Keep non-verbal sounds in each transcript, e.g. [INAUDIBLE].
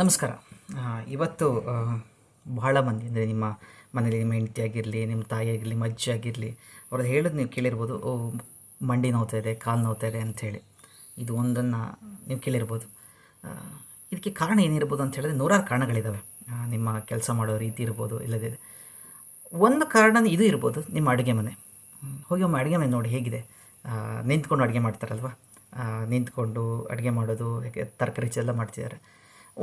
ನಮಸ್ಕಾರ. ಇವತ್ತು ಬಹಳ ಮಂದಿ, ಅಂದರೆ ನಿಮ್ಮ ಮನೇಲಿ ನಿಮ್ಮ ಹೆಂಡತಿ ಆಗಿರಲಿ, ನಿಮ್ಮ ತಾಯಿ ಆಗಿರಲಿ, ನಿಮ್ಮ ಅಜ್ಜಿ ಆಗಿರಲಿ, ಅವ್ರದ್ದು ಹೇಳೋದು ನೀವು ಕೇಳಿರ್ಬೋದು, ಓ, ಮಂಡಿ ನೋವ್ತಾ ಇದೆ, ಕಾಲು ನೋವ್ತಾ ಇದೆ ಅಂಥೇಳಿ ಇದು ಒಂದನ್ನು ನೀವು ಕೇಳಿರ್ಬೋದು. ಇದಕ್ಕೆ ಕಾರಣ ಏನಿರ್ಬೋದು ಅಂತ ಹೇಳಿದ್ರೆ ನೂರಾರು ಕಾರಣಗಳಿದ್ದಾವೆ ನಿಮ್ಮ ಕೆಲಸ ಮಾಡೋ ರೀತಿ ಇರ್ಬೋದು ಇಲ್ಲದಿದೆ ಒಂದು ಕಾರಣ ಇದು ಇರ್ಬೋದು, ನಿಮ್ಮ ಅಡುಗೆ ಮನೆ. ಹೋಗಿ ಒಮ್ಮೆ ಅಡುಗೆ ಮನೆ ನೋಡಿ ಹೇಗಿದೆ. ನಿಂತ್ಕೊಂಡು ಅಡುಗೆ ಮಾಡ್ತಾರಲ್ವ? ನಿಂತ್ಕೊಂಡು ಅಡುಗೆ ಮಾಡೋದು ತರಕಾರಿ ಚೆಲ್ಲ ಮಾಡ್ತಿದ್ದಾರೆ.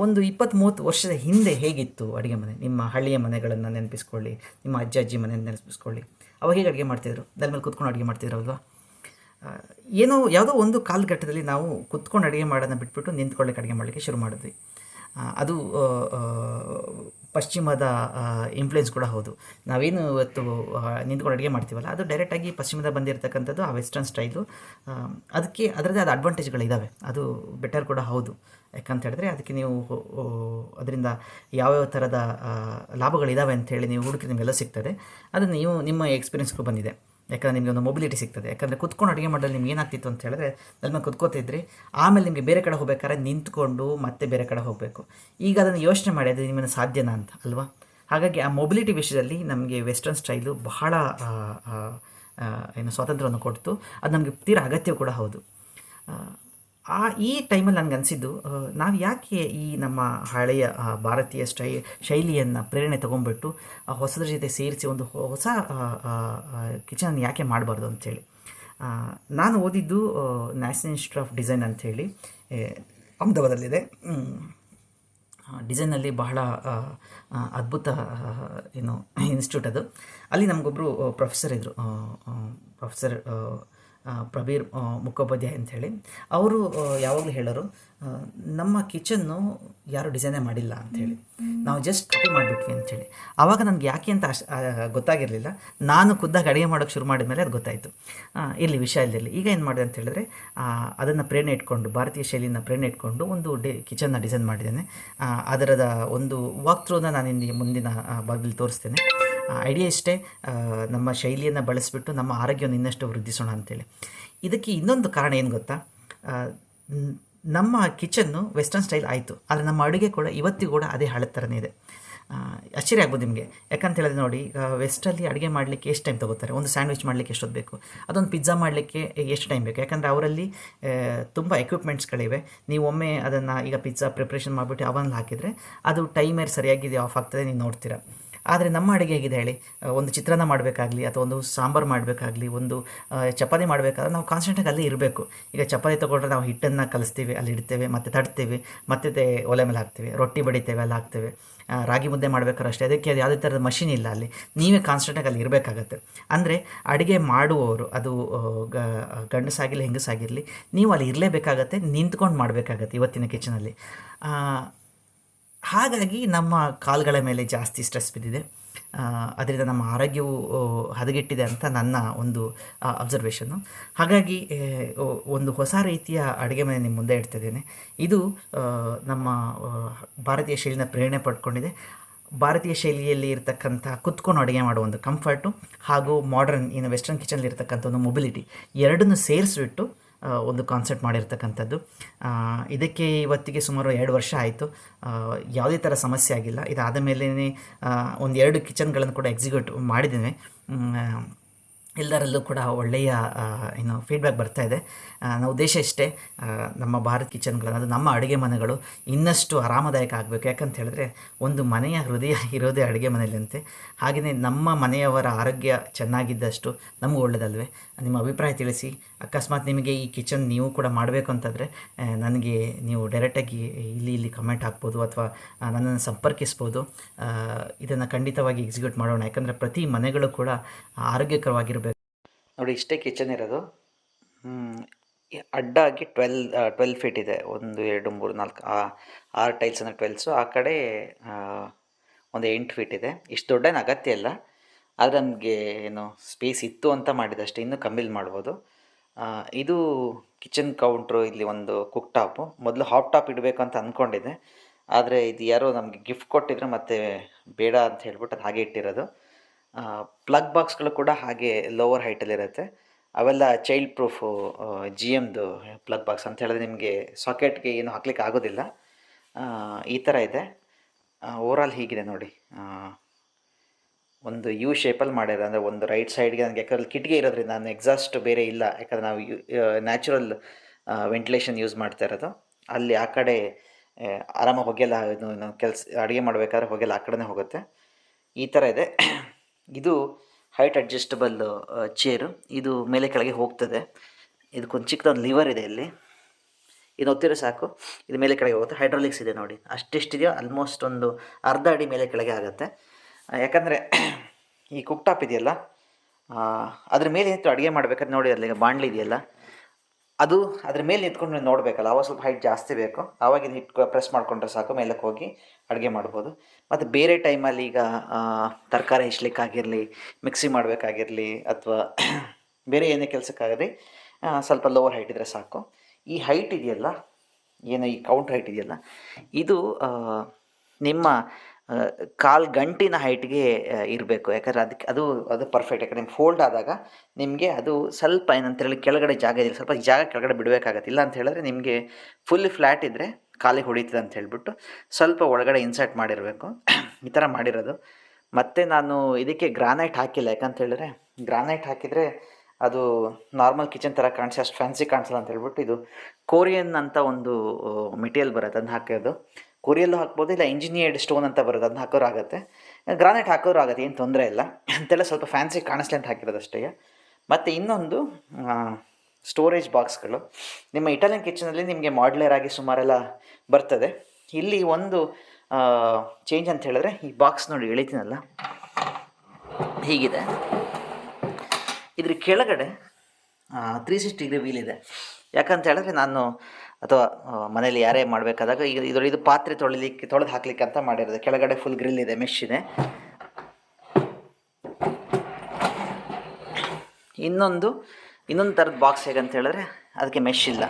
ಒಂದು ಇಪ್ಪತ್ತು ಮೂವತ್ತು ವರ್ಷದ ಹಿಂದೆ ಹೇಗಿತ್ತು ಅಡುಗೆ ಮನೆ? ನಿಮ್ಮ ಹಳ್ಳಿಯ ಮನೆಗಳನ್ನು ನೆನಪಿಸ್ಕೊಳ್ಳಿ, ನಿಮ್ಮ ಅಜ್ಜ ಅಜ್ಜಿ ಮನೆ ನೆನಪಿಸ್ಕೊಳ್ಳಿ. ಅವಾಗ ಹೇಗೆ ಅಡುಗೆ ಮಾಡ್ತಿದ್ರು? ನೆಲ ಮೇಲೆ ಕೂತ್ಕೊಂಡು ಅಡುಗೆ ಮಾಡ್ತಿದ್ರಲ್ವಾ ಏನೋ ಯಾವುದೋ ಒಂದು ಕಾಲಘಟ್ಟದಲ್ಲಿ ನಾವು ಕುತ್ಕೊಂಡು ಅಡುಗೆ ಮಾಡೋದನ್ನ ಬಿಟ್ಬಿಟ್ಟು ನಿಂತ್ಕೊಳ್ಳೋಕೆ ಅಡುಗೆ ಮಾಡಲಿಕ್ಕೆ ಶುರು ಮಾಡಿದ್ವಿ. ಅದು ಪಶ್ಚಿಮದ ಇನ್ಫ್ಲುಯೆನ್ಸ್ ಕೂಡ ಹೌದು. ನಾವೇನು ಇವತ್ತು ನಿಂತ್ಕೊಂಡು ಅಡುಗೆ ಮಾಡ್ತೀವಲ್ಲ, ಅದು ಡೈರೆಕ್ಟಾಗಿ ಪಶ್ಚಿಮದ ಬಂದಿರತಕ್ಕಂಥದ್ದು, ಆ ವೆಸ್ಟರ್ನ್ ಸ್ಟೈಲು ಅದಕ್ಕೆ ಅದರದ್ದೇ ಆದ ಅಡ್ವಾಂಟೇಜ್ಗಳಿದ್ದಾವೆ ಅದು ಬೆಟರ್ ಕೂಡ ಹೌದು. ಯಾಕಂತ ಹೇಳಿದ್ರೆ ಅದಕ್ಕೆ ನೀವು ಅದರಿಂದ ಯಾವ್ಯಾವ ಥರದ ಲಾಭಗಳಿದ್ದಾವೆ ಅಂತೇಳಿ ನೀವು ಹುಡುಕಿ ನಿಮಗೆಲ್ಲ ಸಿಗ್ತದೆ. ಅದು ನೀವು, ನಿಮ್ಮ ಎಕ್ಸ್ಪೀರಿಯನ್ಸ್ಗೂ ಬಂದಿದೆ. ಯಾಕಂದರೆ ನಿಮಗೆ ಒಂದು ಮೊಬಿಲಿಟಿ ಸಿಗ್ತದೆ. ಯಾಕಂದರೆ ಕುತ್ಕೊಂಡು ಅಡುಗೆ ಮಾಡಲು ನಿಮ್ಗೆ ಏನಾಗ್ತಿತ್ತು ಅಂತ ಹೇಳಿದ್ರೆ ನನ್ನ ಕುತ್ಕೋತಿದ್ರಿ ಆಮೇಲೆ ನಿಮಗೆ ಬೇರೆ ಕಡೆ ಹೋಗ್ಬೇಕಾದ್ರೆ ನಿಂತ್ಕೊಂಡು ಮತ್ತೆ ಬೇರೆ ಕಡೆ ಹೋಗಬೇಕು. ಈಗ ಅದನ್ನು ಯೋಚನೆ ಮಾಡಿ, ಅದು ನಿಮ್ಮನ್ನು ಸಾಧ್ಯನಾ ಅಂತ, ಅಲ್ವಾ? ಹಾಗಾಗಿ ಆ ಮೊಬಿಲಿಟಿ ವಿಷಯದಲ್ಲಿ ನಮಗೆ ವೆಸ್ಟರ್ನ್ ಸ್ಟೈಲು ಬಹಳ ಏನು ಸ್ವಾತಂತ್ರ್ಯವನ್ನು ಕೊಡ್ತು. ಅದು ನಮಗೆ ತೀರ ಅಗತ್ಯ ಕೂಡ ಹೌದು. ಆ, ಈ ಟೈಮಲ್ಲಿ ನನಗೆ ಅನಿಸಿದ್ದು ನಾವು ಯಾಕೆ ಈ ನಮ್ಮ ಹಳೆಯ ಭಾರತೀಯ ಸ್ಟೈ ಶೈಲಿಯನ್ನು ಪ್ರೇರಣೆ ತೊಗೊಂಡ್ಬಿಟ್ಟು ಆ ಹೊಸದ್ರ ಜೊತೆ ಸೇರಿಸಿ ಒಂದು ಹೊಸ ಕಿಚನ್ ಯಾಕೆ ಮಾಡಬಾರ್ದು ಅಂಥೇಳಿ ನಾನು ಓದಿದ್ದು ನ್ಯಾಷನಲ್ ಇನ್ಸ್ಟಿಟ್ಯೂಟ್ ಆಫ್ ಡಿಸೈನ್ ಅಂಥೇಳಿ ಅಹಮದಾಬಾದಲ್ಲಿದೆ ಡಿಸೈನಲ್ಲಿ ಬಹಳ ಅದ್ಭುತ ಏನು ಇನ್ಸ್ಟಿಟ್ಯೂಟ್ ಅದು. ಅಲ್ಲಿ ನಮಗೊಬ್ಬರು ಪ್ರೊಫೆಸರ್ ಇದ್ದರು ಪ್ರೊಫೆಸರ್ ಪ್ರಬೀರ್ ಆ, ಮುಖೋಪಾಧ್ಯಾಯ ಅಂಥೇಳಿ ಅವರು ಯಾವಾಗಲೂ ಹೇಳೋರು ನಮ್ಮ ಕಿಚನ್ನು ಯಾರು ಡಿಸೈನೇ ಮಾಡಿಲ್ಲ ಅಂಥೇಳಿ ನಾವು ಜಸ್ಟ್ ಕಾಪಿ ಮಾಡಿಬಿಟ್ವಿ ಅಂಥೇಳಿ ಆವಾಗ ನನಗೆ ಯಾಕೆ ಅಂತ ಅಷ್ಟು ಗೊತ್ತಾಗಿರಲಿಲ್ಲ. ನಾನು ಖುದ್ದಾಗಿ ಅಡುಗೆ ಮಾಡೋಕ್ಕೆ ಶುರು ಮಾಡಿದ ಮೇಲೆ ಅದು ಗೊತ್ತಾಯಿತು. ಇಲ್ಲಿ ವಿಷಯ ಇಲ್ಲಿರಲಿ ಈಗ ಏನು ಮಾಡಿದೆ ಅಂತ ಹೇಳಿದ್ರೆ ಅದನ್ನು ಪ್ರೇರಣೆ ಇಟ್ಕೊಂಡು ಭಾರತೀಯ ಶೈಲಿನ ಪ್ರೇರಣೆ ಇಟ್ಕೊಂಡು ಒಂದು ಡಿ ಕಿಚನ್ನ ಡಿಸೈನ್ ಮಾಡಿದ್ದೇನೆ. ಅದರದ ಒಂದು ವಾಕ್ ಥ್ರೂನ ನಾನು ಇಲ್ಲಿ ಮುಂದಿನ ಬಾಗಿಲು ಭಾಗದಲ್ಲಿ ತೋರಿಸ್ತೇನೆ. ಐಡಿಯಾ ಇಷ್ಟೇ ನಮ್ಮ ಶೈಲಿಯನ್ನು ಬಳಸಿಬಿಟ್ಟು ನಮ್ಮ ಆರೋಗ್ಯವನ್ನು ಇನ್ನಷ್ಟು ವೃದ್ಧಿಸೋಣ ಅಂತೇಳಿ. ಇದಕ್ಕೆ ಇನ್ನೊಂದು ಕಾರಣ ಏನು ಗೊತ್ತಾ? ನಮ್ಮ ಕಿಚನ್ನು ವೆಸ್ಟರ್ನ್ ಸ್ಟೈಲ್ ಆಯಿತು, ಆದರೆ ನಮ್ಮ ಅಡುಗೆ ಕೂಡ ಇವತ್ತಿಗೂ ಕೂಡ ಅದೇ ಹಳೆ ಥರನೇ ಇದೆ. ಆಶ್ಚರ್ಯ ಆಗ್ಬೋದು ನಿಮಗೆ. ಯಾಕಂತ ಹೇಳಿದ್ರೆ ನೋಡಿ ಈಗ ವೆಸ್ಟಲ್ಲಿ ಅಡುಗೆ ಮಾಡಲಿಕ್ಕೆ ಎಷ್ಟು ಟೈಮ್ ತೊಗೋತಾರೆ? ಒಂದು ಸ್ಯಾಂಡ್ವಿಚ್ ಮಾಡಲಿಕ್ಕೆ ಎಷ್ಟೊತ್ತು ಬೇಕು? ಅದೊಂದು ಪಿಜ್ಜಾ ಮಾಡಲಿಕ್ಕೆ ಎಷ್ಟು ಟೈಮ್ ಬೇಕು? ಯಾಕಂದರೆ ಅವರಲ್ಲಿ ತುಂಬ ಎಕ್ವಿಪ್ಮೆಂಟ್ಸ್ಗಳಿವೆ ನೀವು ಒಮ್ಮೆ ಅದನ್ನು ಈಗ ಪಿಜ್ಜಾ ಪ್ರಿಪ್ರೇಷನ್ ಮಾಡಿಬಿಟ್ಟು ಅವನಲ್ಲಿ ಹಾಕಿದರೆ ಅದು ಟೈಮರ್ ಸರಿಯಾಗಿದೆ ಆಫ್ ಆಗ್ತದೆ, ನೀವು ನೋಡ್ತೀರಾ. ಆದರೆ ನಮ್ಮ ಅಡುಗೆ ಹೇಗಿದೆ ಹೇಳಿ. ಒಂದು ಚಿತ್ರಾನ್ನ ಮಾಡಬೇಕಾಗ್ಲಿ ಅಥವಾ ಒಂದು ಸಾಂಬಾರು ಮಾಡಬೇಕಾಗ್ಲಿ, ಒಂದು ಚಪಾತಿ ಮಾಡಬೇಕಾದ್ರೆ ನಾವು ಕಾನ್ಸ್ಟೆಂಟಾಗಿ ಅಲ್ಲಿ ಇರಬೇಕು. ಈಗ ಚಪಾತಿ ತೊಗೊಂಡ್ರೆ ನಾವು ಹಿಟ್ಟನ್ನು ಕಲಿಸ್ತೀವಿ, ಅಲ್ಲಿ ಇಡ್ತೇವೆ, ಮತ್ತು ತಡ್ತೀವಿ, ಮತ್ತೆ ಒಲೆ ಮೇಲೆ ಹಾಕ್ತೀವಿ, ರೊಟ್ಟಿ ಬಡಿತೇವೆ, ಅಲ್ಲಿ ಹಾಕ್ತೇವೆ. ರಾಗಿ ಮುದ್ದೆ ಮಾಡಬೇಕಾದ್ರೆ ಅಷ್ಟೇ. ಅದಕ್ಕೆ ಅದು ಯಾವುದೇ ಥರದ ಮಷಿನ್ ಇಲ್ಲ ಅಲ್ಲಿ. ನೀವೇ ಕಾನ್ಸ್ಟೆಂಟಾಗಿ ಅಲ್ಲಿ ಇರಬೇಕಾಗತ್ತೆ. ಅಂದರೆ ಅಡುಗೆ ಮಾಡುವವರು, ಅದು ಗ- ಗಂಡಸಾಗಿರಲಿ, ಹೆಂಗಸಾಗಿರಲಿ, ನೀವು ಅಲ್ಲಿ ಇರಲೇಬೇಕಾಗತ್ತೆ, ನಿಂತ್ಕೊಂಡು ಮಾಡಬೇಕಾಗತ್ತೆ ಇವತ್ತಿನ ಕಿಚನಲ್ಲಿ ಹಾಗಾಗಿ ನಮ್ಮ ಕಾಲುಗಳ ಮೇಲೆ ಜಾಸ್ತಿ ಸ್ಟ್ರೆಸ್ ಬಿದ್ದಿದೆ. ಅದರಿಂದ ನಮ್ಮ ಆರೋಗ್ಯವು ಹದಗೆಟ್ಟಿದೆ ಅಂತ ನನ್ನ ಒಂದು ಅಬ್ಸರ್ವೇಷನ್ನು ಹಾಗಾಗಿ ಒಂದು ಹೊಸ ರೀತಿಯ ಅಡುಗೆ ಮನೆ ನಿಮ್ಮ ಮುಂದೆ ಇಡ್ತಿದ್ದೇನೆ ಇದು ನಮ್ಮ ಭಾರತೀಯ ಶೈಲಿನ ಪ್ರೇರಣೆ ಪಡ್ಕೊಂಡಿದೆ. ಭಾರತೀಯ ಶೈಲಿಯಲ್ಲಿ ಇರತಕ್ಕಂಥ ಕುತ್ಕೊಂಡು ಅಡುಗೆ ಮಾಡುವ ಒಂದು ಕಂಫರ್ಟು ಹಾಗೂ ಮಾಡರ್ನ್ ಇನ್ನು ವೆಸ್ಟರ್ನ್ ಕಿಚನಲ್ಲಿ ಇರತಕ್ಕಂಥ ಒಂದು ಮೊಬಿಲಿಟಿ ಎರಡನ್ನೂ ಸೇರಿಸ್ಬಿಟ್ಟು ಒಂದು ಕಾನ್ಸೆಪ್ಟ್ ಮಾಡಿರ್ತಕ್ಕಂಥದ್ದು. ಇದಕ್ಕೆ ಇವತ್ತಿಗೆ ಸುಮಾರು ಎರಡು ವರ್ಷ ಆಯಿತು. ಯಾವುದೇ ಥರ ಸಮಸ್ಯೆ ಆಗಿಲ್ಲ. ಇದಾದ ಮೇಲೇ ಒಂದು ಎರಡು ಕಿಚನ್ಗಳನ್ನು ಕೂಡ ಎಕ್ಸಿಕ್ಯೂಟ್ ಮಾಡಿದ್ದೇನೆ. ಎಲ್ಲರಲ್ಲೂ ಕೂಡ ಒಳ್ಳೆಯ ಏನು ಫೀಡ್ಬ್ಯಾಕ್ ಬರ್ತಾ ಇದೆ. ನಾವು ಉದ್ದೇಶ ಇಷ್ಟೇ ನಮ್ಮ ಭಾರತ್ ಕಿಚನ್ಗಳನ್ನು ಅದು ನಮ್ಮ ಅಡುಗೆ ಮನೆಗಳು ಇನ್ನಷ್ಟು ಆರಾಮದಾಯಕ ಆಗಬೇಕು. ಯಾಕಂತ ಹೇಳಿದ್ರೆ ಒಂದು ಮನೆಯ ಹೃದಯ [LAUGHS] ಇರೋದೇ ಅಡುಗೆ ಮನೆಯಲ್ಲಂತೆ. ಹಾಗೆಯೇ ನಮ್ಮ ಮನೆಯವರ ಆರೋಗ್ಯ ಚೆನ್ನಾಗಿದ್ದಷ್ಟು ನಮಗೂ ಒಳ್ಳೆಯದಲ್ವೇ ನಿಮ್ಮ ಅಭಿಪ್ರಾಯ ತಿಳಿಸಿ. ಅಕಸ್ಮಾತ್ ನಿಮಗೆ ಈ ಕಿಚನ್ ನೀವು ಕೂಡ ಮಾಡಬೇಕು ಅಂತಂದರೆ ನನಗೆ ನೀವು ಡೈರೆಕ್ಟಾಗಿ ಇಲ್ಲಿ ಇಲ್ಲಿ ಕಮೆಂಟ್ ಹಾಕ್ಬೋದು ಅಥವಾ ನನ್ನನ್ನು ಸಂಪರ್ಕಿಸ್ಬೋದು. ಇದನ್ನು ಖಂಡಿತವಾಗಿ ಎಕ್ಸಿಕ್ಯೂಟ್ ಮಾಡೋಣ. ಯಾಕಂದರೆ ಪ್ರತಿ ಮನೆಗಳು ಕೂಡ ಆರೋಗ್ಯಕರವಾಗಿರಬೇಕು. ನೋಡಿ, ಇಷ್ಟೇ ಕಿಚನ್ ಇರೋದು. ಅಡ್ಡಾಗಿ ಟ್ವೆಲ್ ಟ್ವೆಲ್ ಫೀಟ್ ಇದೆ. ಒಂದು, ಎರಡು, ಮೂರು, ನಾಲ್ಕು ಆರು ಟೈಲ್ಸ್ ಅಂದರೆ ಟ್ವೆಲ್ಸು ಆ ಕಡೆ ಒಂದು ಎಂಟು ಫೀಟ್ ಇದೆ. ಇಷ್ಟು ದೊಡ್ಡೇನು ಅಗತ್ಯ ಇಲ್ಲ. ಆದರೆ ನಮಗೆ ಏನು ಸ್ಪೇಸ್ ಇತ್ತು ಅಂತ ಮಾಡಿದಷ್ಟೇ. ಇನ್ನೂ ಕಮ್ಮಿಲಿ ಮಾಡ್ಬೋದು. ಇದು ಕಿಚನ್ ಕೌಂಟ್ರು ಇಲ್ಲಿ ಒಂದು ಕುಕ್ ಟಾಪು ಮೊದಲು ಹಾಪ್ ಟಾಪ್ ಇಡಬೇಕು ಅಂತ ಅಂದ್ಕೊಂಡಿದ್ದೆ ಆದರೆ ಇದು ಯಾರೋ ನಮಗೆ ಗಿಫ್ಟ್ ಕೊಟ್ಟಿದ್ರೆ, ಮತ್ತೆ ಬೇಡ ಅಂತ ಹೇಳ್ಬಿಟ್ಟು ಅದು ಹಾಗೆ ಇಟ್ಟಿರೋದು. ಪ್ಲಗ್ ಬಾಕ್ಸ್ಗಳು ಕೂಡ ಹಾಗೆ ಲೋವರ್ ಹೈಟಲ್ಲಿರುತ್ತೆ ಅವೆಲ್ಲ ಚೈಲ್ಡ್ ಪ್ರೂಫು ಜಿ ಎಮ್ದು ಪ್ಲಗ್ ಬಾಕ್ಸ್ ಅಂತ ಹೇಳಿದ್ರೆ ನಿಮಗೆ ಸಾಕೆಟ್ಗೆ ಏನು ಹಾಕ್ಲಿಕ್ಕೆ ಆಗೋದಿಲ್ಲ. ಈ ಥರ ಇದೆ. ಓವರಾಲ್ ಹೀಗಿದೆ ನೋಡಿ. ಒಂದು ಯು ಶೇಪಲ್ಲಿ ಮಾಡಿರೋ ಅಂದರೆ ಒಂದು ರೈಟ್ ಸೈಡ್ಗೆ ನನಗೆ ಯಾಕಂದ್ರೆ ಕಿಟಕಿ ಇರೋದ್ರಿಂದ ನಾನು ಎಕ್ಸಾಸ್ಟ್ ಬೇರೆ ಇಲ್ಲ. ಯಾಕಂದ್ರೆ ನಾವು ಯು ನ್ಯಾಚುರಲ್ ವೆಂಟಿಲೇಷನ್ ಯೂಸ್ ಮಾಡ್ತಾ ಇರೋದು. ಅಲ್ಲಿ ಆ ಕಡೆ ಆರಾಮಾಗಿ ಹೊಗೆಲ್ಲ ಕೆಲಸ, ಅಡುಗೆ ಮಾಡಬೇಕಾದ್ರೆ ಹೊಗೆಲ್ಲ ಆ ಕಡೆನೇ ಹೋಗುತ್ತೆ. ಈ ಥರ ಇದೆ. ಇದು ಹೈಟ್ ಅಡ್ಜಸ್ಟಬಲ್ ಚೇರು ಇದು ಮೇಲೆ ಕೆಳಗೆ ಹೋಗ್ತದೆ. ಇದಕ್ಕೊಂದು ಚಿಕ್ಕದೊಂದು ಲಿವರ್ ಇದೆ ಇಲ್ಲಿ. ಇದು ಒತ್ತಿರ ಸಾಕು. ಇದು ಮೇಲೆ ಕೆಳಗೆ ಹೋಗುತ್ತೆ. ಹೈಡ್ರಾಲಿಕ್ಸ್ ಇದೆ ನೋಡಿ. ಅಷ್ಟೆಷ್ಟಿದೆಯೋ ಆಲ್ಮೋಸ್ಟ್ ಒಂದು ಅರ್ಧ ಅಡಿ ಮೇಲೆ ಕೆಳಗೆ ಆಗುತ್ತೆ. ಯಾಕಂದರೆ ಈ ಕುಕ್ ಟಾಪ್ ಇದೆಯಲ್ಲ ಅದ್ರ ಮೇಲೆ ನಿಂತು ಅಡುಗೆ ಮಾಡ್ಬೇಕಾದ್ರೆ ನೋಡಿ ಅಲ್ಲಿ ಬಾಣಲಿ ಇದೆಯಲ್ಲ. ಅದು ಅದ್ರ ಮೇಲೆ ನಿಂತ್ಕೊಂಡು ನೀವು ನೋಡಬೇಕಲ್ಲ, ಅವಾಗ ಸ್ವಲ್ಪ ಹೈಟ್ ಜಾಸ್ತಿ ಬೇಕು. ಆವಾಗ ಇದು ಹಿಟ್ ಪ್ರೆಸ್ ಮಾಡಿಕೊಂಡ್ರೆ ಸಾಕು, ಮೇಲಕ್ಕೆ ಹೋಗಿ ಅಡುಗೆ ಮಾಡ್ಬೋದು. ಮತ್ತು ಬೇರೆ ಟೈಮಲ್ಲಿ ಈಗ ತರಕಾರಿ ಹೆಚ್ಚಲಿಕ್ಕಾಗಿರಲಿ ಮಿಕ್ಸಿ ಮಾಡಬೇಕಾಗಿರಲಿ, ಅಥವಾ [CLEARS THROAT] ಬೇರೆ ಏನೇ ಕೆಲಸಕ್ಕಾಗಲಿ ಸ್ವಲ್ಪ ಲೋವರ್ ಹೈಟ್ ಇದ್ದರೆ ಸಾಕು. ಈ ಹೈಟ್ ಇದೆಯಲ್ಲ, ಏನು ಈ ಕೌಂಟ್ ಹೈಟ್ ಇದೆಯಲ್ಲ, ಇದು ನಿಮ್ಮ ಕಾಲ್ ಗಂಟಿನ ಹೈಟ್ಗೆ ಇರಬೇಕು. ಯಾಕಂದರೆ ಅದಕ್ಕೆ ಅದು ಅದು ಪರ್ಫೆಕ್ಟ್ ಯಾಕಂದ್ರೆ ನಿಮ್ಗೆ ಫೋಲ್ಡ್ ಆದಾಗ ನಿಮಗೆ ಅದು ಸ್ವಲ್ಪ ಏನಂತೇಳಿ ಕೆಳಗಡೆ ಜಾಗ ಇದೆ ಸ್ವಲ್ಪ ಜಾಗ ಕೆಳಗಡೆ ಬಿಡಬೇಕಾಗತ್ತೆ. ಇಲ್ಲ ಅಂತ ಹೇಳಿದ್ರೆ ನಿಮಗೆ ಫುಲ್ ಫ್ಲ್ಯಾಟ್ ಇದ್ದರೆ ಕಾಲಿಗೆ ಹೊಡಿತದೆ ಅಂತ ಹೇಳಿಬಿಟ್ಟು ಸ್ವಲ್ಪ ಒಳಗಡೆ ಇನ್ಸರ್ಟ್ ಮಾಡಿರಬೇಕು. ಈ ಥರ ಮಾಡಿರೋದು. ಮತ್ತು ನಾನು ಇದಕ್ಕೆ ಗ್ರಾನೈಟ್ ಹಾಕಿಲ್ಲ. ಯಾಕಂತ ಹೇಳಿದ್ರೆ ಗ್ರಾನೈಟ್ ಹಾಕಿದರೆ ಅದು ನಾರ್ಮಲ್ ಕಿಚನ್ ಥರ ಕಾಣಿಸಿ, ಅಷ್ಟು ಫ್ಯಾನ್ಸಿ ಕಾಣಿಸಲ್ಲ ಅಂತ ಹೇಳ್ಬಿಟ್ಟು ಇದು ಕೋರಿಯನ್ ಅಂತ ಒಂದು ಮೆಟೀರಿಯಲ್ ಬರುತ್ತೆ. ಅದನ್ನ ಹಾಕೋದು ಕೊರಿಯಲ್ಲೂ ಹಾಕ್ಬೋದು, ಇಲ್ಲ ಇಂಜಿನಿಯರ್ಡ್ ಸ್ಟೋನ್ ಅಂತ ಬರುತ್ತೆ ಅದನ್ನ ಹಾಕೋರು ಆಗುತ್ತೆ ಗ್ರಾನೈಟ್ ಹಾಕೋರು ಆಗುತ್ತೆ ಏನು ತೊಂದರೆ ಇಲ್ಲ. ಅಂತೆಲ್ಲ ಸ್ವಲ್ಪ ಫ್ಯಾನ್ಸಿ ಕಾಣಿಸ್ಲಿ ಅಂತ ಹಾಕಿರೋದು ಅಷ್ಟೇ ಮತ್ತು ಇನ್ನೊಂದು ಸ್ಟೋರೇಜ್ ಬಾಕ್ಸ್ಗಳು ನಿಮ್ಮ ಇಟಾಲಿಯನ್ ಕಿಚನಲ್ಲಿ ನಿಮಗೆ ಮಾಡ್ಯುಲರ್ ಆಗಿ ಸುಮಾರೆಲ್ಲ ಬರ್ತದೆ. ಇಲ್ಲಿ ಒಂದು ಚೇಂಜ್ ಅಂತ ಹೇಳಿದ್ರೆ ಈ ಬಾಕ್ಸ್ ನೋಡಿ, ಎಳಿತೀನಲ್ಲ? ಹೀಗಿದೆ. ಇದ್ರ ಕೆಳಗಡೆ ತ್ರೀ ಸಿಕ್ಸ್ಟಿ ಡಿಗ್ರಿ ವೀಲ್ ಇದೆ. ಯಾಕಂತ ಹೇಳಿದ್ರೆ ನಾನು ಅಥವಾ ಮನೇಲಿ ಯಾರೇ ಮಾಡಬೇಕಾದಾಗ ಈಗ ಇದರಲ್ಲಿ ಇದು ಪಾತ್ರೆ ತೊಳಿಲಿಕ್ಕೆ, ತೊಳೆದು ಹಾಕ್ಲಿಕ್ಕೆ ಅಂತ ಮಾಡಿರೋದು. ಕೆಳಗಡೆ ಫುಲ್ ಗ್ರಿಲ್ ಇದೆ ಮೆಶ್ ಇದೆ. ಇನ್ನೊಂದು ಇನ್ನೊಂದು ಥರದ ಬಾಕ್ಸ್ ಹೇಗಂತ ಹೇಳಿದ್ರೆ, ಅದಕ್ಕೆ ಮೆಶ್ ಇಲ್ಲ.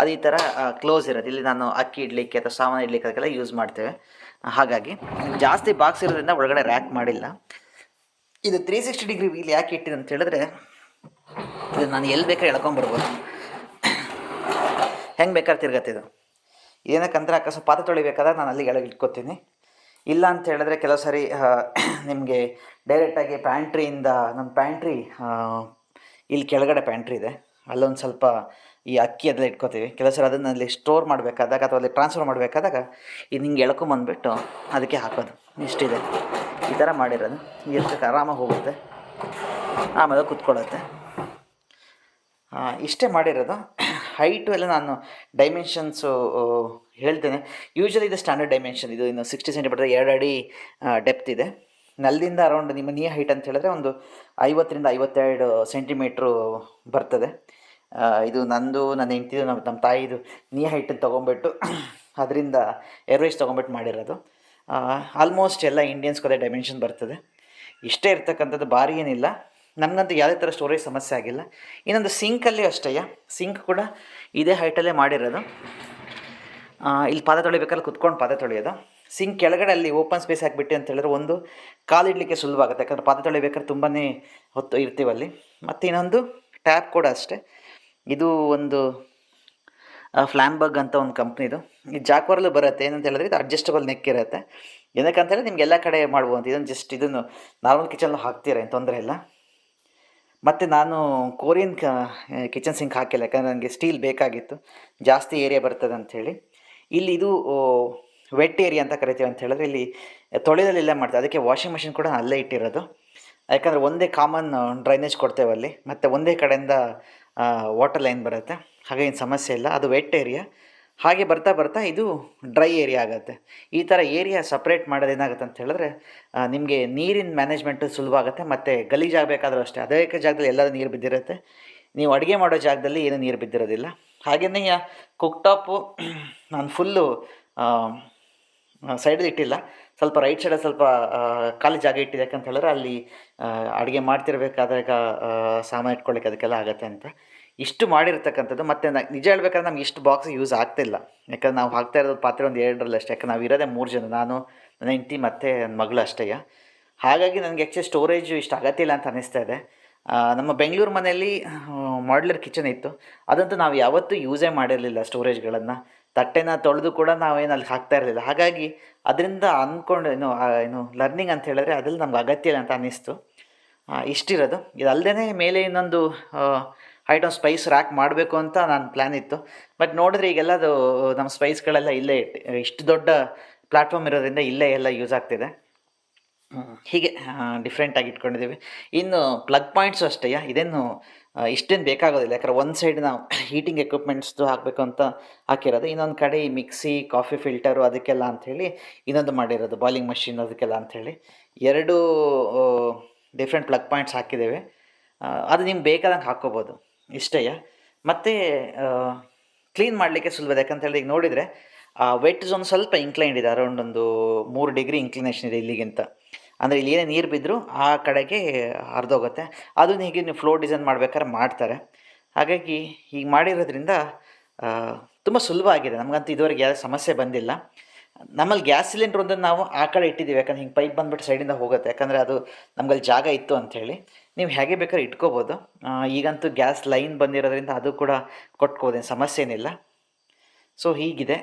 ಅದು ಈ ಥರ ಕ್ಲೋಸ್ ಇರೋದು. ಇಲ್ಲಿ ನಾನು ಅಕ್ಕಿ ಇಡಲಿಕ್ಕೆ ಅಥವಾ ಸಾಮಾನು ಇಡ್ಲಿಕ್ಕೆ ಅದಕ್ಕೆಲ್ಲ ಯೂಸ್ ಮಾಡ್ತೇವೆ. ಹಾಗಾಗಿ, ಜಾಸ್ತಿ ಬಾಕ್ಸ್ ಇರೋದ್ರಿಂದ ಒಳಗಡೆ ರ್ಯಾಕ್ ಮಾಡಿಲ್ಲ. ಇದು ತ್ರೀ ಸಿಕ್ಸ್ಟಿ ಡಿಗ್ರಿ ವೀಲ್ ಯಾಕೆ ಇಟ್ಟಿದೆ ಅಂತ ಹೇಳಿದ್ರೆ, ಇದು ನಾನು ಎಲ್ಲಿ ಬೇಕಾದ್ರೆ ಎಳ್ಕೊಂಬರ್ಬೋದು ಹೆಂಗೆ ಬೇಕಾದ್ರೆ ತಿರ್ಗತ್ತಿದು ಏನಕ್ಕಂದ್ರೆ ಅಕಸ್ಮಾತ್ ಪಾತ್ರೆ ತೊಳಿಬೇಕಾದ್ರೆ ನಾನು ಅಲ್ಲಿ ಕೆಳಗೆ ಇಟ್ಕೋತೀನಿ. ಇಲ್ಲ ಅಂತ ಹೇಳಿದ್ರೆ ಕೆಲವು ಸಾರಿ ನಿಮಗೆ ಡೈರೆಕ್ಟಾಗಿ ಪ್ಯಾಂಟ್ರಿಯಿಂದ ನಮ್ಮ ಪ್ಯಾಂಟ್ರಿ ಇಲ್ಲಿ ಕೆಳಗಡೆ ಪ್ಯಾಂಟ್ರಿ ಇದೆ. ಅಲ್ಲೊಂದು ಸ್ವಲ್ಪ ಈ ಅಕ್ಕಿ ಅದೆಲ್ಲ ಇಟ್ಕೋತೀವಿ. ಕೆಲವು ಸರಿ ಅದನ್ನು ಅಲ್ಲಿ ಸ್ಟೋರ್ ಮಾಡಬೇಕಾದಾಗ ಅಥವಾ ಅಲ್ಲಿ ಟ್ರಾನ್ಸ್ಫರ್ ಮಾಡಬೇಕಾದಾಗ ಇದು ಹಿಂಗೆ ಎಳ್ಕೊಂಬಂದ್ಬಿಟ್ಟು ಅದಕ್ಕೆ ಹಾಕೋದು. ಇಷ್ಟಿದೆ. ಈ ಥರ ಮಾಡಿರೋದು. ಎಷ್ಟಕ್ಕೆ ಆರಾಮಾಗಿ ಹೋಗುತ್ತೆ. ಆಮೇಲೆ ಕುತ್ಕೊಳ್ಳುತ್ತೆ. ಇಷ್ಟೇ ಮಾಡಿರೋದು. ಹೈಟು ಎಲ್ಲ ನಾನು ಡೈಮೆನ್ಷನ್ಸು ಹೇಳ್ತೇನೆ. ಯೂಶ್ವಲಿ ಇದು ಸ್ಟ್ಯಾಂಡರ್ಡ್ ಡೈಮೆನ್ಷನ್ ಇದು ಇನ್ನು ಸಿಕ್ಸ್ಟಿ ಸೆಂಟಿಮೀಟರ್ ಎರಡು ಅಡಿ ಡೆಪ್ತ್ ಇದೆ. ನಲ್ಲಿಂದ ಅರೌಂಡ್ ನಿಮ್ಮ ನೀ ಹೈಟ್ ಅಂತ ಹೇಳಿದ್ರೆ ಒಂದು ಐವತ್ತರಿಂದ ಐವತ್ತೆರಡು ಸೆಂಟಿಮೀಟ್ರು ಬರ್ತದೆ. ಇದು ನಂದು, ನನ್ನ ಹೆಂಡ್ತಿದು, ನಮ್ಮ ನಮ್ಮ ತಾಯಿದು ನೀ ಹೈಟನ್ನು ತೊಗೊಂಬಿಟ್ಟು [CLEARS THROAT] ಅದರಿಂದ ಏರ್ವೇಸ್ ತೊಗೊಂಬಿಟ್ಟು ಮಾಡಿರೋದು. ಆಲ್ಮೋಸ್ಟ್ ಎಲ್ಲ ಇಂಡಿಯನ್ಸ್ಗೆ ಡೈಮೆನ್ಷನ್ ಬರ್ತದೆ. ಇಷ್ಟೇ ಇರ್ತಕ್ಕಂಥದ್ದು ಭಾರಿ ಏನಿಲ್ಲ. ನಮಗಂತೂ ಯಾವುದೇ ಥರ ಸ್ಟೋರೇಜ್ ಸಮಸ್ಯೆ ಆಗಿಲ್ಲ. ಇನ್ನೊಂದು ಸಿಂಕಲ್ಲಿ ಅಷ್ಟೇಯ ಸಿಂಕ್ ಕೂಡ ಇದೇ ಹೈಟಲ್ಲೇ ಮಾಡಿರೋದು. ಇಲ್ಲಿ ಪಾದ ತೊಳಿಬೇಕಲ್ಲಿ, ಕುತ್ಕೊಂಡು ಪಾದ ತೊಳೆಯೋದು. ಸಿಂಕ್ ಕೆಳಗಡೆ ಅಲ್ಲಿ ಓಪನ್ ಸ್ಪೇಸ್ ಹಾಕಿಬಿಟ್ಟು ಅಂತ ಹೇಳಿದ್ರೆ ಒಂದು ಕಾಲಿಡಲಿಕ್ಕೆ ಸುಲಭ ಆಗುತ್ತೆ. ಯಾಕಂದ್ರೆ ಪಾದ ತೊಳಿಬೇಕಾದ್ರೆ ತುಂಬಾ ಹೊತ್ತು ಇರ್ತೀವಲ್ಲಿ ಮತ್ತು ಇನ್ನೊಂದು ಟ್ಯಾಪ್ ಕೂಡ ಅಷ್ಟೇ. ಇದು ಒಂದು ಫ್ಲ್ಯಾಂಬಗ್ ಅಂತ ಒಂದು ಕಂಪ್ನಿದು ಈ ಜಾಕ್ವರಲ್ಲೂ ಬರುತ್ತೆ. ಏನಂತ ಹೇಳಿದ್ರೆ ಇದು ಅಡ್ಜಸ್ಟಬಲ್ ನೆಕ್ ಇರುತ್ತೆ. ಏನಕ್ಕಂತ ಹೇಳಿದ್ರೆ ನಿಮ್ಗೆ ಎಲ್ಲ ಕಡೆ ಮಾಡ್ಬೋದು ಇದನ್ನು ಜಸ್ಟ್ ಇದನ್ನು ನಾರ್ಮಲ್ ಕಿಚನ್ ಹಾಕ್ತೀರ, ಏನು ತೊಂದರೆ ಇಲ್ಲ. ಮತ್ತು ನಾನು ಕೋರಿಯನ್ ಕಿಚನ್ ಸಿಂಕ್ ಹಾಕಿಲ್ಲ, ಯಾಕಂದರೆ ನನಗೆ ಸ್ಟೀಲ್ ಬೇಕಾಗಿತ್ತು. ಜಾಸ್ತಿ ಏರಿಯಾ ಬರ್ತದೆ ಅಂಥೇಳಿ ಇಲ್ಲಿ ಇದು ವೆಟ್ ಏರಿಯಾ ಅಂತ ಕರಿತೀವಿ ಅಂತ ಹೇಳಿದ್ರೆ ಇಲ್ಲಿ ತೊಳೆದಲ್ಲಿ ಇಲ್ಲ ಮಾಡ್ತಾರೆ ಅದಕ್ಕೆ ವಾಷಿಂಗ್ ಮಿಷಿನ್ ಕೂಡ ಅಲ್ಲೇ ಇಟ್ಟಿರೋದು. ಯಾಕಂದರೆ ಒಂದೇ ಕಾಮನ್ ಡ್ರೈನೇಜ್ ಕೊಡ್ತೇವೆ ಅಲ್ಲಿ. ಮತ್ತು ಒಂದೇ ಕಡೆಯಿಂದ ವಾಟರ್ ಲೈನ್ ಬರುತ್ತೆ. ಹಾಗೇನು ಸಮಸ್ಯೆ ಇಲ್ಲ. ಅದು ವೆಟ್ ಏರಿಯಾ ಹಾಗೆ ಬರ್ತಾ ಬರ್ತಾ ಇದು ಡ್ರೈ ಏರಿಯಾ ಆಗುತ್ತೆ. ಈ ಥರ ಏರಿಯಾ ಸಪ್ರೇಟ್ ಮಾಡೋದು ಏನಾಗುತ್ತೆ ಅಂತ ಹೇಳಿದ್ರೆ ನಿಮಗೆ ನೀರಿನ ಮ್ಯಾನೇಜ್ಮೆಂಟು ಸುಲಭ ಆಗುತ್ತೆ, ಮತ್ತು ಗಲೀಜಾಗಬೇಕಾದ್ರೂ ಅಷ್ಟೇ. ಅದೇ ಜಾಗದಲ್ಲಿ ಎಲ್ಲರೂ ನೀರು ಬಿದ್ದಿರುತ್ತೆ. ನೀವು ಅಡುಗೆ ಮಾಡೋ ಜಾಗದಲ್ಲಿ ಏನೂ ನೀರು ಬಿದ್ದಿರೋದಿಲ್ಲ. ಹಾಗೆಯೇ ಕುಕ್ ಟಾಪು [CLEARS THROAT] ನಾನು ಫುಲ್ಲು ಸೈಡಲ್ಲಿ ಇಟ್ಟಿಲ್ಲ. ಸ್ವಲ್ಪ ರೈಟ್ ಸೈಡಲ್ಲಿ ಸ್ವಲ್ಪ ಖಾಲಿ ಜಾಗ ಇಟ್ಟಿದೆ ಯಾಕಂತ ಹೇಳಿದ್ರೆ ಅಲ್ಲಿ ಅಡುಗೆ ಮಾಡ್ತಿರ್ಬೇಕಾದಾಗ ಸಾಮಾನು ಇಟ್ಕೊಳ್ಳಿಕ್ಕೆ ಅದಕ್ಕೆಲ್ಲ ಆಗುತ್ತೆ ಅಂತ. ಇಷ್ಟು ಮಾಡಿರ್ತಕ್ಕಂಥದ್ದು, ಮತ್ತು ನಿಜ ಹೇಳ್ಬೇಕಾದ್ರೆ ನಮ್ಗೆ ಇಷ್ಟು ಬಾಕ್ಸ್ ಯೂಸ್ ಆಗ್ತಿಲ್ಲ. ಯಾಕಂದ್ರೆ ನಾವು ಹಾಕ್ತಾ ಇರೋದು ಪಾತ್ರೆ ಒಂದು ಎರಡರಲ್ಲಿ ಅಷ್ಟೇ. ಯಾಕಂದ್ರೆ ನಾವು ಇರೋದೇ ಮೂರು ಜನ. ನಾನು, ನನ್ನ ಹೆಂಡತಿ ಮತ್ತು ನನ್ನ ಮಗಳು ಅಷ್ಟೇ. ಹಾಗಾಗಿ ನನಗೆ ಆ್ಯಕ್ಚುಲಿ ಸ್ಟೋರೇಜು ಇಷ್ಟು ಅಗತ್ಯ ಅಂತ ಅನ್ನಿಸ್ತಾ ಇದೆ. ನಮ್ಮ ಬೆಂಗಳೂರು ಮನೆಯಲ್ಲಿ ಮಾಡ್ಯುಲರ್ ಕಿಚನ್ ಇತ್ತು. ಅದಂತೂ ನಾವು ಯಾವತ್ತೂ ಯೂಸೇ ಮಾಡಿರಲಿಲ್ಲ ಸ್ಟೋರೇಜ್ಗಳನ್ನು ತಟ್ಟೆನ ತೊಳೆದು ಕೂಡ ನಾವೇನು ಅಲ್ಲಿ ಹಾಕ್ತಾ ಇರಲಿಲ್ಲ. ಹಾಗಾಗಿ ಅದರಿಂದ ಅಂದ್ಕೊಂಡು ಏನು ಏನು ಲರ್ನಿಂಗ್ ಅಂತ ಹೇಳಿದ್ರೆ ಅದ್ರಲ್ಲಿ ನಮ್ಗೆ ಅಗತ್ಯ ಇಲ್ಲ ಅಂತ ಅನ್ನಿಸ್ತು. ಇಷ್ಟಿರೋದು. ಇದಲ್ಲದೇ ಮೇಲೆ ಇನ್ನೊಂದು ಐಟಮ್ ಸ್ಪೈಸ್ ರ್ಯಾಕ್ ಮಾಡಬೇಕು ಅಂತ ನನ್ನ ಪ್ಲ್ಯಾನ್ ಇತ್ತು. ಬಟ್ ನೋಡಿದ್ರೆ ಈಗೆಲ್ಲದು ನಮ್ಮ ಸ್ಪೈಸ್ಗಳೆಲ್ಲ ಇಲ್ಲೇ ಇಷ್ಟು ದೊಡ್ಡ ಪ್ಲ್ಯಾಟ್ಫಾರ್ಮ್ ಇರೋದ್ರಿಂದ ಇಲ್ಲೇ ಎಲ್ಲ ಯೂಸ್ ಆಗ್ತಿದೆ. ಹೀಗೆ ಡಿಫ್ರೆಂಟಾಗಿ ಇಟ್ಕೊಂಡಿದ್ದೀವಿ ಇನ್ನು ಪ್ಲಗ್ ಪಾಯಿಂಟ್ಸು ಅಷ್ಟೇ ಇದೇನು ಇಷ್ಟೇನು ಬೇಕಾಗೋದಿಲ್ಲ. ಯಾಕಂದ್ರೆ ಒಂದು ಸೈಡ್ ನಾವು ಹೀಟಿಂಗ್ ಎಕ್ವಿಪ್ಮೆಂಟ್ಸ್ದು ಹಾಕಬೇಕು ಅಂತ ಹಾಕಿರೋದು. ಇನ್ನೊಂದು ಕಡೆ ಈ ಮಿಕ್ಸಿ ಕಾಫಿ ಫಿಲ್ಟರು ಅದಕ್ಕೆಲ್ಲ ಅಂಥೇಳಿ ಇನ್ನೊಂದು ಮಾಡಿರೋದು ಬಾಯ್ಲಿಂಗ್ ಮಷಿನ್ ಅದಕ್ಕೆಲ್ಲ ಅಂಥೇಳಿ ಎರಡು ಡಿಫ್ರೆಂಟ್ ಪ್ಲಗ್ ಪಾಯಿಂಟ್ಸ್ ಹಾಕಿದ್ದೇವೆ. ಅದು ನಿಮ್ಗೆ ಬೇಕಾದಂಗೆ ಹಾಕ್ಕೋಬೋದು ಇಷ್ಟೇ ಮತ್ತು ಕ್ಲೀನ್ ಮಾಡಲಿಕ್ಕೆ ಸುಲಭ ಯಾಕಂತ ಹೇಳಿದ್ರೆ ಈಗ ನೋಡಿದರೆ, ಆ ವೆಟ್ ಝೋನ್ ಸ್ವಲ್ಪ ಇಂಕ್ಲೈಂಡ್ ಇದೆ ಅರೌಂಡ್ ಒಂದು ಮೂರು ಡಿಗ್ರಿ ಇನ್ಕ್ಲಿನೇಷನ್ ಇದೆ ಇಲ್ಲಿಗಿಂತ. ಅಂದರೆ ಇಲ್ಲಿ ಏನೇ ನೀರು ಬಿದ್ದರೂ ಆ ಕಡೆಗೆ ಹರಿದೋಗುತ್ತೆ. ಅದನ್ನ ಹೀಗೆ ನೀವು ಫ್ಲೋರ್ ಡಿಸೈನ್ ಮಾಡ್ಬೇಕಾದ್ರೆ ಮಾಡ್ತಾರೆ. ಹಾಗಾಗಿ ಹೀಗೆ ಮಾಡಿರೋದ್ರಿಂದ ತುಂಬ ಸುಲಭ ಆಗಿದೆ. ನಮಗಂತೂ ಇದುವರೆಗೆ ಯಾವುದೇ ಸಮಸ್ಯೆ ಬಂದಿಲ್ಲ. ನಮ್ಮಲ್ಲಿ ಗ್ಯಾಸ್ ಸಿಲಿಂಡ್ರ್ ಒಂದನ್ನು ನಾವು ಆ ಕಡೆ ಇಟ್ಟಿದ್ದೀವಿ. ಯಾಕಂದ್ರೆ ಹಿಂಗೆ ಪೈಪ್ ಬಂದ್ಬಿಟ್ಟು ಸೈಡಿಂದ ಹೋಗುತ್ತೆ. ಯಾಕಂದರೆ ಅದು ನಮ್ಗಲ್ಲಿ ಜಾಗ ಇತ್ತು ಅಂಥೇಳಿ ನೀವು ಹೇಗೆ ಬೇಕಾದ್ರೆ ಇಟ್ಕೋಬೋದು. ಈಗಂತೂ ಗ್ಯಾಸ್ ಲೈನ್ ಬಂದಿರೋದ್ರಿಂದ ಅದು ಕೂಡ ಕೊಟ್ಕೋದೇನು ಸಮಸ್ಯೆ ಏನಿಲ್ಲ ಸೊ ಹೀಗಿದೆ.